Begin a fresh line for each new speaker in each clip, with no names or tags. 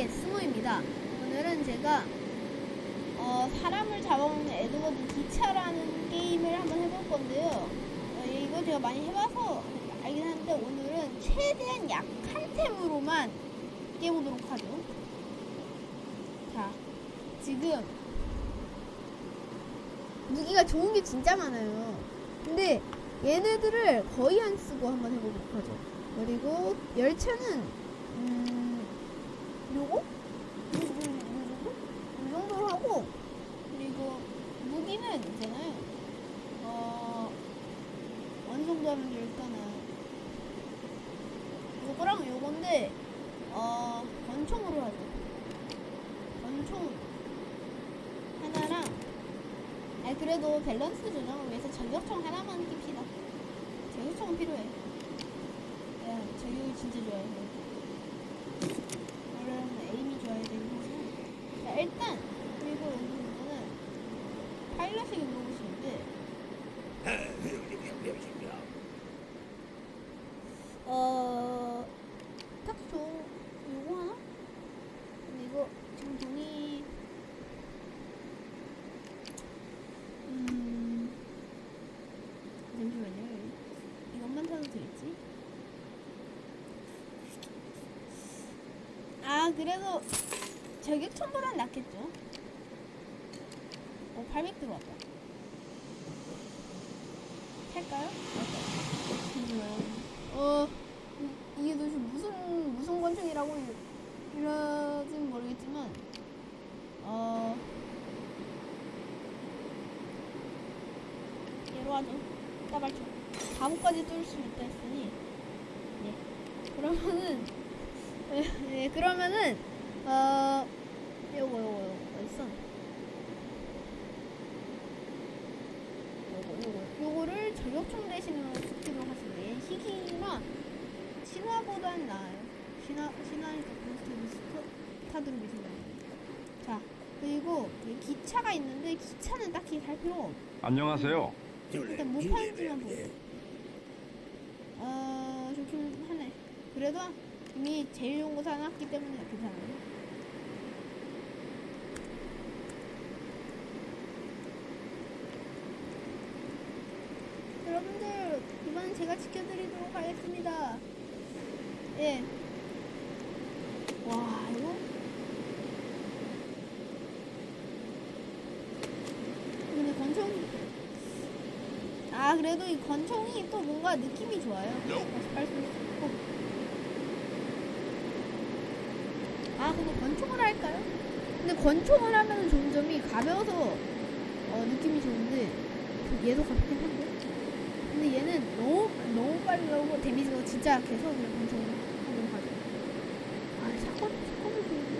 예, 스모입니다. 오늘은 제가 어, 사람을 잡아먹는 에드워드 기차라는 게임을 한번 해볼 건데요. 어, 예, 이거 제가 많이 해봐서 알긴 한데 오늘은 최대한 약한 템으로만 깨보도록 하죠. 자, 지금 무기가 좋은 게 진짜 많아요. 근데 얘네들을 거의 안 쓰고 한번 해보도록 하죠. 그리고 열차는 음 요거? 요, 요, 요 정도? 이 정도로 하고 그리고 무기는 있잖아요. 어 어느 정도 하면 될까나 요거랑 요건데 어 권총으로 하죠. 권총 하나랑 아니 그래도 밸런스 조정을 위해서 저격총 하나만 낍시다. 저격총은 필요해. 야, 저격을 진짜 좋아해. 원래는 에임이 좋아야 되긴 하지만. 자, 일단, 그리고 여기 보면은, 파일럿에게 물어보시는데, 어, 딱 저, 요거 하나? 이거, 지금 돈이, 음, 잠시만요. 이것만 사도 되겠지? 아, 그래도 저격총보단 낫겠죠? 어, 800 들어왔다. 잠시만요. 어, 이- 이게 도대체 무슨, 무슨 권총이라고 이러진 모르겠지만, 어, 얘로 하죠. 따발총. 바보까지 뚫을 수 있다 했으니, 네. 그러면은, 네, 그러면은, 어, 요거, 요거, 요거, 어딨어? 요거, 요거, 요거를 저격총 대신으로 쓰기로 하시고, 얘 희귀나 신화보단 나아요. 신화, 신화니까 고스트 스타드로 미신다. 자, 그리고 이 기차가 있는데, 기차는 딱히 살 필요가 없어.
안녕하세요.
일단 못 파는지만 보고. 어, 좋긴 하네. 그래도 이미 제일 좋은 거 사놨기 때문에 괜찮아요. 이번엔 제가 지켜드리도록 하겠습니다. 예. 와, 이거? 근데 권총이 아 그래도 이 권총이 또 뭔가 느낌이 좋아요. 아 근데 권총을 할까요? 근데 권총을 하면은 점점이 가벼워서 어, 느낌이 좋은데 그 얘도 한데. 근데 얘는 너무 너무 빨리 나오고 데미지가 진짜 약해서 그냥 권총을 하도록 하죠. 아 사건 사건을 보여줘.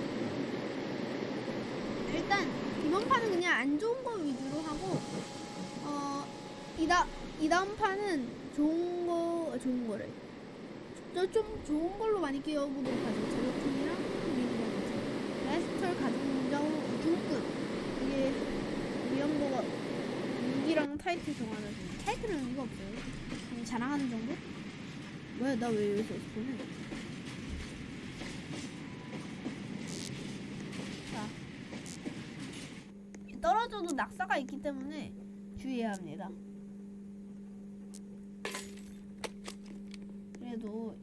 일단 이번 판은 그냥 안 좋은 거 위주로 하고 어 이다 이 다음 판은 좋은 거 좋은 거래. 저좀 좋은 걸로 많이 끼워보도록 하죠. 저격총이랑 미니건 레스털 문장 중급 이게 위험도가 6이랑 타이틀 정하는 중. 타이틀은 의미가 없어요. 그냥 자랑하는 정도? 뭐야 나 왜 여기서 보내? 자 떨어져도 낙사가 있기 때문에 주의해야 합니다. 그래도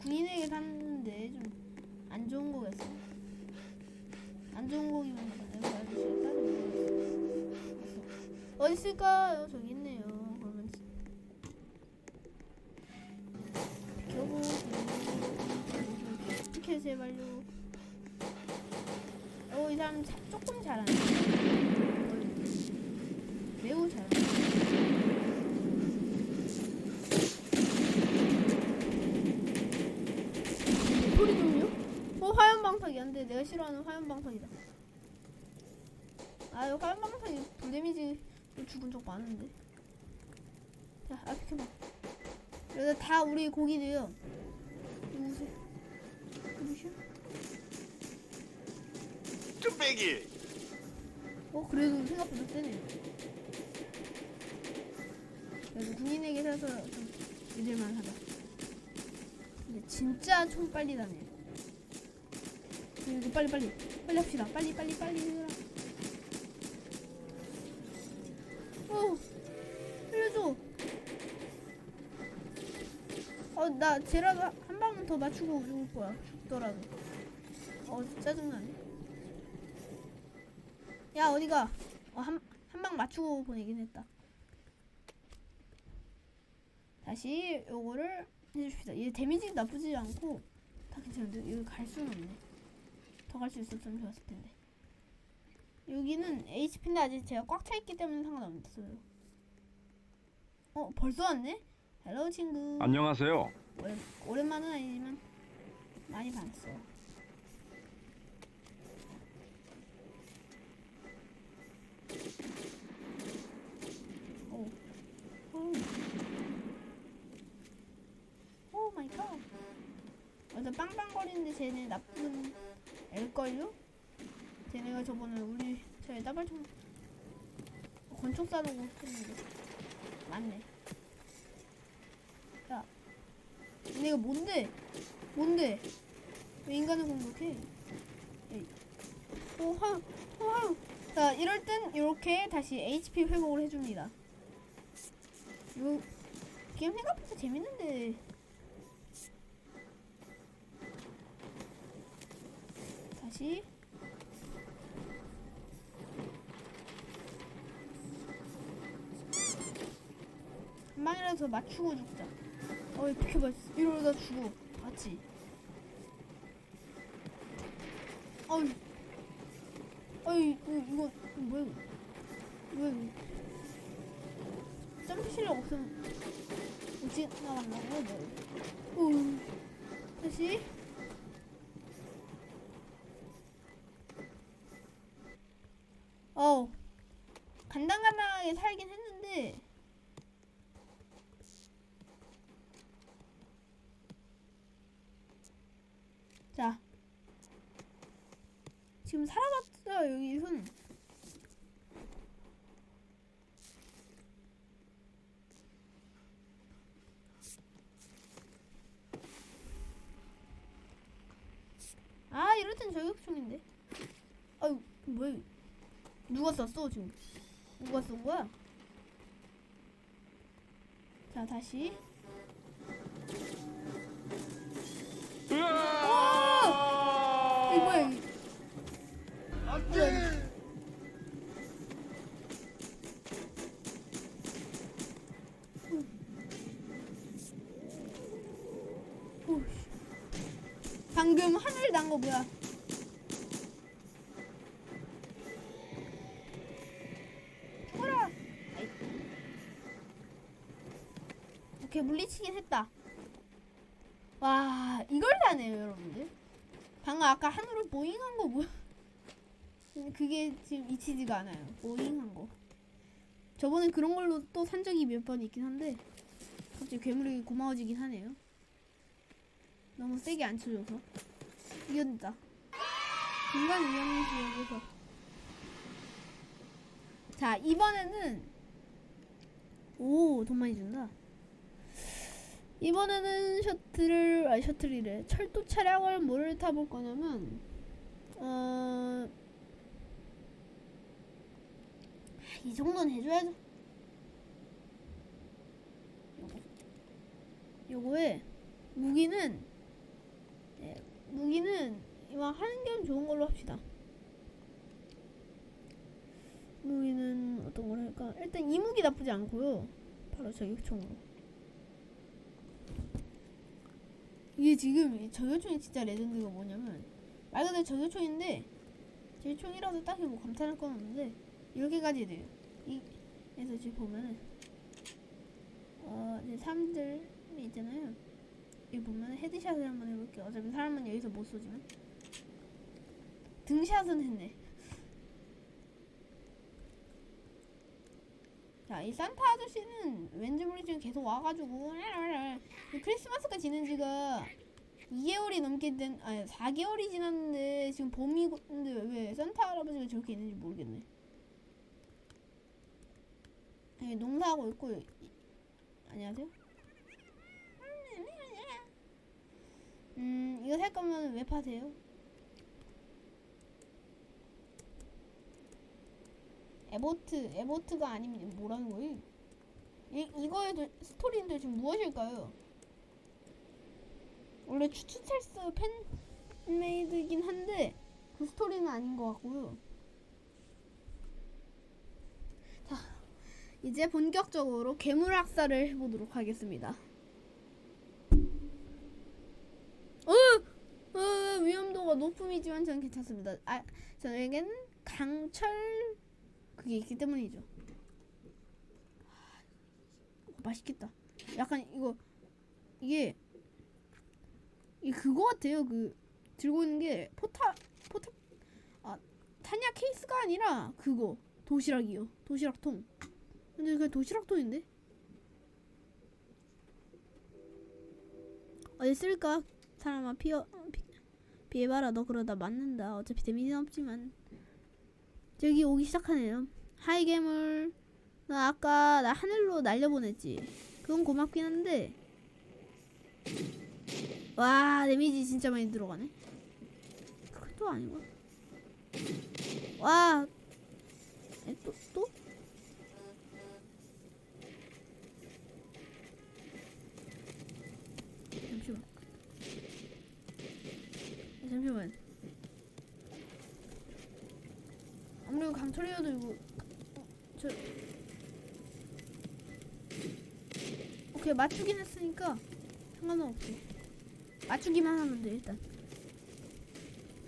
군인에게 샀는데 좀 안 좋은 거겠어. 안 있을까요? 저기 있네요. 그러면 겨우 어떻게 제발요. 어, 이 사람 자- 조금 잘하네. 매우 잘하네. 소리 좀요? 어 화염방석이 안 돼 내가 싫어하는 화염방석이다 아유 화염방석이 불데미지 죽은 적 많은데 자 앞에 켜봐 여기 다 우리 고기들요 누구세요? 누구시오?
뚝배기.
어 그래도 생각보다 세네 그래도 군인에게 사서 좀 믿을만 하다 근데 진짜 총 빨리 다녀 이거 빨리 빨리 빨리 합시다. 빨리 빨리 빨리 해라. 어, 살려줘. 어, 나 제라도 한 방은 더 맞추고 죽을 거야. 죽더라도. 어, 짜증나네. 야, 어디가? 어, 한, 한 방 맞추고 보내긴 했다. 다시 요거를 해줍시다. 얘 데미지 나쁘지 않고 다 괜찮은데 여기 갈 수는 없네. 더 갈 수 있었으면 좋았을 텐데. 여기는 HP인데 아직 제가 꽉 차 있기 때문에 상관없어요. 어 벌써 왔네? 헬로 친구.
안녕하세요.
오랜, 오랜만은 아니지만 많이 봤어. 오. 오. 오 마이 갓. 어제 빵빵거리는데 쟤네 나쁜 애걸요? 쟤네가 저번에 우리 저희 따발총 권총 쏴놓고 했는데 맞네. 야, 얘네가 뭔데? 뭔데? 왜 인간을 공격해? 에이. 오, 하, 오, 하. 자, 이럴 땐 이렇게 다시 HP 회복을 해줍니다. 이거 게임 생각보다 재밌는데. 다시. 더 맞추고 죽자. 어이 비켜봐. 이러다 죽어. 맞지? 어이. 어이 이거, 이거 뭐야 이거? 뭐야 이거? 점프 실력 없으면 어찌 나간다고 뭐 오, 다시 어 간당간당하게 살긴 했는데 자. 지금 살아봤자 여기선 저격총인데? 아유 뭐야. 누가 쐈어 지금? 누가 쏜 거야? 자 다시 오케이 물리치긴 했다. 와 이걸 다네요 여러분들. 방금 아까 하늘을 보잉한 거 뭐야? 그게 지금 잊히지가 않아요. 보잉한 거. 저번에 그런 걸로 또 산 적이 몇 번 있긴 한데 갑자기 괴물이 고마워지긴 하네요. 너무 세게 안 쳐줘서 이겼다. 인간 위험이지 여기서. 자 이번에는 오 돈 많이 준다. 이번에는 셔틀을 아니 셔틀이래 철도 차량을 뭐를 타볼 거냐면 어. 이 정도는 해줘야죠. 요거. 요거에 무기는 네, 무기는 이왕 하는 겸 좋은 걸로 합시다. 무기는 어떤 걸 할까? 일단 이 무기 나쁘지 않고요. 바로 저격총으로. 이게 지금 이 저격총이 진짜 레전드가 뭐냐면 말 그대로 저격총인데 제 총이라서 딱히 뭐 감탄할 건 없는데 이렇게까지 돼요. 이 그래서 지금 보면은 어 이제 사람들 있잖아요. 여기 보면 헤드샷을 한번 해볼게요. 어차피 사람은 여기서 못 쏘지만 등샷은 했네. 자, 이 산타 아저씨는 왠지 모르지만 계속 와가지고 이 크리스마스가 지난 지가 2개월이 넘게 된, 아니 4개월이 지났는데 지금 봄이인데 왜 산타 할아버지가 저렇게 있는지 모르겠네. 여기 농사하고 있고 이- 안녕하세요. 음 이거 살 거면 왜 파세요? 에보트 에보트가 아니면 뭐라는 거예요? 이 이거의 도- 스토리는 도대체 무엇일까요? 원래 추추찰스 팬메이드긴 한데 그 스토리는 아닌 것 같고요. 자, 이제 본격적으로 괴물 학살을 해보도록 하겠습니다. 어, 어, 위험도가 높음이지만 저는 괜찮습니다. 아, 저에겐 강철 그게 있기 때문이죠. 어, 맛있겠다. 약간 이거 이게 이 그거 같아요. 그 들고 있는 게 포타 포타 아 탄약 케이스가 아니라 그거 도시락이요. 도시락통. 근데 그 도시락통인데? 어디 쓸까? 사람아 피어 피, 피해봐라. 너 그러다 맞는다. 어차피 데미지는 없지만 저기 오기 시작하네요. 하이 괴물. 나 아까 나 하늘로 날려보냈지. 그건 고맙긴 한데. 와 데미지 진짜 많이 들어가네. 그것도 아니고. 와. 에, 또 또? 잠시만. 잠시만. 아무리 강철이어도 이거 어, 저 오케이 맞추긴 했으니까 상관은 없어. 맞추기만 하면 돼 일단.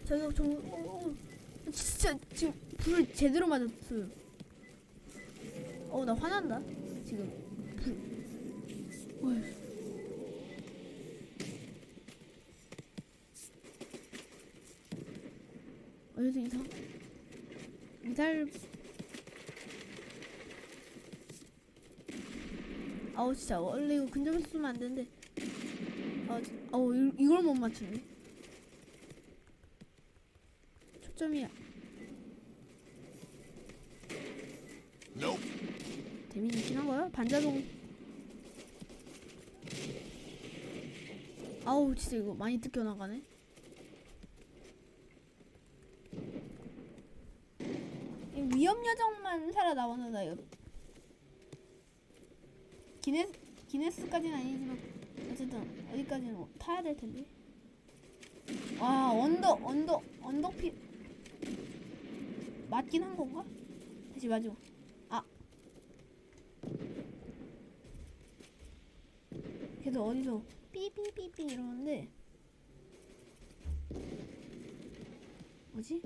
저기 저 어, 어, 진짜 지금 불 제대로 맞았어요. 어나 화난다 지금 불. 어휴. 어 여기서 이상 이달 아우 진짜. 원래 이거 근접해서 쓰면 안 되는데. 아, 지- 아우 이- 이걸 못 맞추네. 초점이야. 데미지 있긴 한 거야? 반자동. 아우 진짜 이거 많이 뜯겨 나가네 위험 요정만 살아남았나 이거 기네스 기네스까지는 아니지만 어쨌든 어디까지는 뭐 타야 될 텐데. 와 언덕 언덕 언덕 피 맞긴 한 건가? 다시 마지막. 아. 그래도 어디서 삐삐삐삐 이러는데. 뭐지?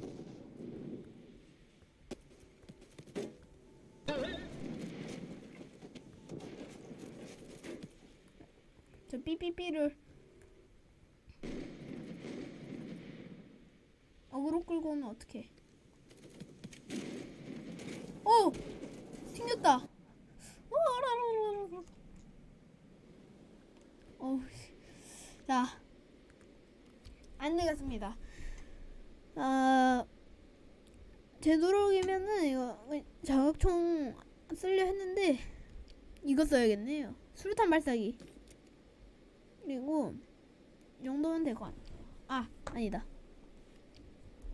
삐삐삐를 어그로 끌고 오면 어떡해 오! 튕겼다 오, 라라라라라. 어우 씨. 자, 안 되겠습니다. 아, 되도록이면은 이거 자극총 쓰려 했는데 이거 써야겠네요. 수류탄 발사기. 그리고 이 정도면 될 것 같아요. 아, 아니다.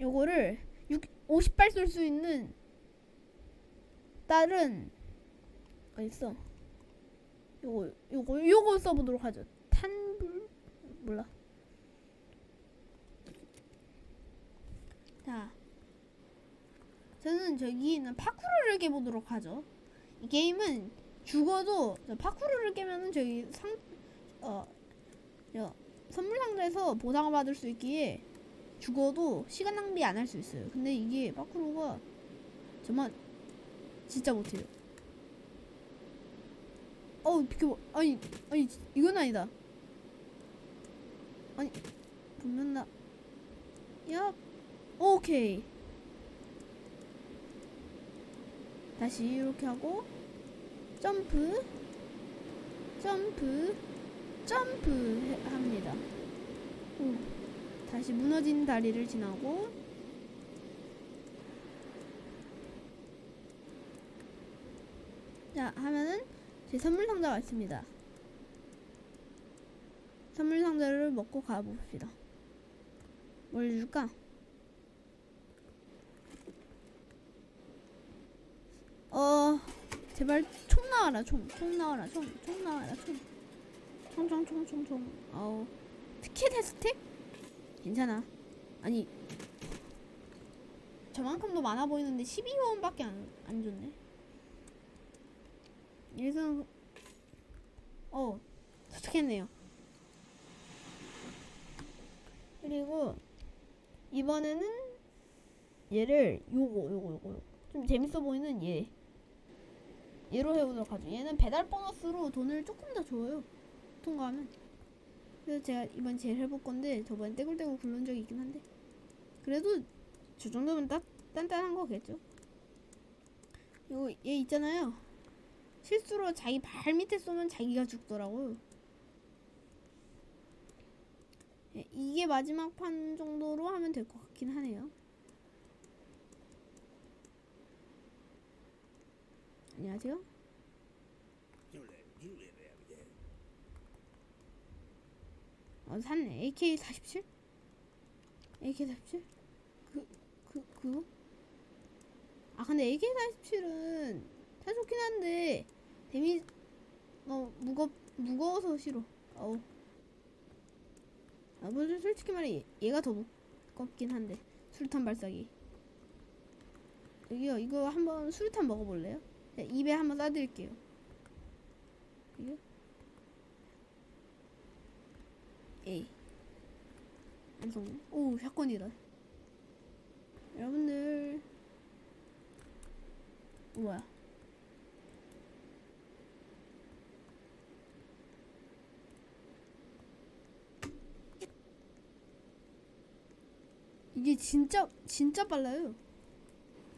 요거를 6, 50발 쏠 수 있는 다른 어디 있어? 요거 요거 요거 써보도록 하죠. 탄불 몰라. 자, 저는 저기 있는 파쿠르를 깨보도록 하죠. 이 게임은 죽어도 저 파쿠르를 깨면은 저기 상, 어, 저 선물 상자에서 보상을 받을 수 있기에 죽어도 시간 낭비 안 할 수 있어요. 근데 이게 파쿠르가 정말 진짜 못해요. 어우 비켜봐. 아니 아니 이건 아니다. 아니 붙는다. 야 오케이. 다시 이렇게 하고 점프 점프 점프 해- 합니다. 오, 다시 무너진 다리를 지나고 자 하면은 제 선물 상자가 있습니다. 선물 상자를 먹고 가봅시다. 뭘 줄까? 제발 총 나와라 총. 총 나와라 총. 총 나와라 총. 총총총총 총. 어우. 티켓 혜스택? 괜찮아. 아니 저만큼도 많아 보이는데 12호원밖에 안, 안 줬네. 그래서 어 도착했네요. 그리고 이번에는 얘를 요거 요거 요거. 좀 재밌어 보이는 얘 얘로 해보도록 하죠. 얘는 배달 보너스로 돈을 조금 더 줘요. 통과하면. 그래서 제가 이번 제일 해볼 건데 저번에 떼굴떼굴 굴른 적이 있긴 한데 그래도 저 정도면 딱 단단한 거겠죠. 이거 얘 있잖아요. 실수로 자기 발 밑에 쏘면 자기가 죽더라고요. 예, 이게 마지막 판 정도로 하면 될 것 같긴 하네요. 안녕하세요. 어 샀네. AK 47? AK 47? 그, 그, 그거? 아, 근데 AK 47은 사 좋긴 한데, 데미, 너 무겁, 무거워서 싫어. 어우. 아, 뭐, 솔직히 말해, 얘가 더 무겁긴 한데. 술탄 발사기. 여기요, 이거 한번 술탄 먹어볼래요? 네, 입에 한번 쏴드릴게요. 이거? 에이. 안 속네. 오, 샷건이다. 여러분들. 뭐야? 이게 진짜 진짜 빨라요.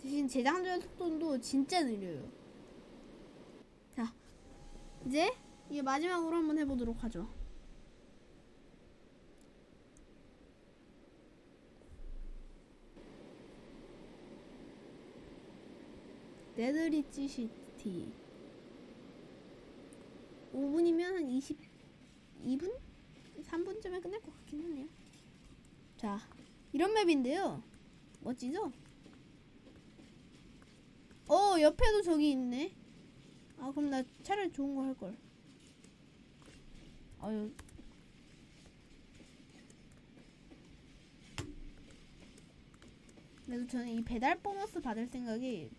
대신 재장전 속도도 진짜 느려요. 자, 이제 이게 마지막으로 한번 해보도록 하죠. 네드리치 시티. 5분이면 한 22분? 3분쯤에 끝날 것 같긴 하네요. 자 이런 맵인데요. 멋지죠? 어 옆에도 저기 있네. 아 그럼 나 차라리 좋은 거 할걸. 아유. 그래도 저는 이 배달 보너스 받을 생각이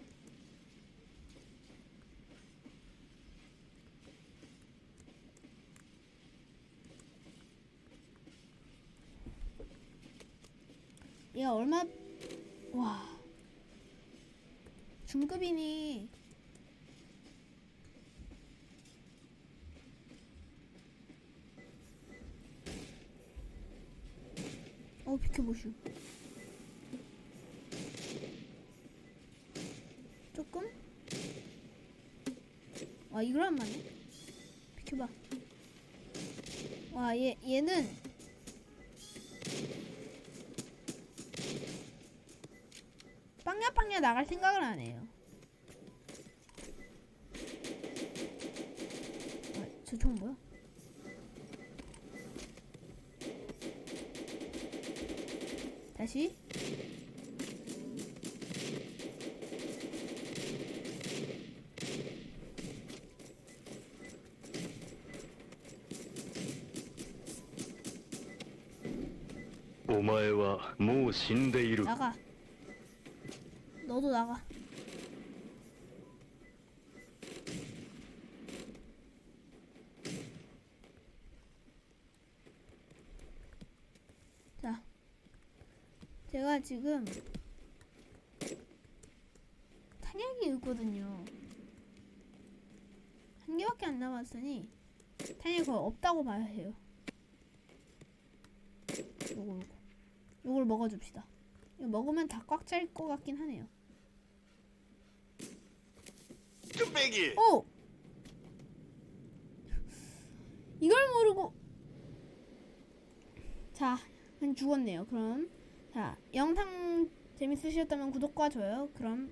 얘가 얼마 와. 중급이니. 어 비켜보슈 조금? 와 이걸 안 맞네 비켜봐. 와 얘 얘는 나갈 생각을 안 해요. 아, 저총 뭐야? 다시 나가. 너도 나가. 자, 제가 지금 탄약이 있거든요. 한 개밖에 안 남았으니 탄약이 거의 없다고 봐야 해요. 요거. 요걸 먹어줍시다. 이거 먹으면 다 꽉 찰 것 같긴 하네요.
뚝배기
오! 이걸 모르고 자, 그냥 죽었네요. 그럼 자, 영상 재밌으셨다면 구독과 좋아요. 그럼.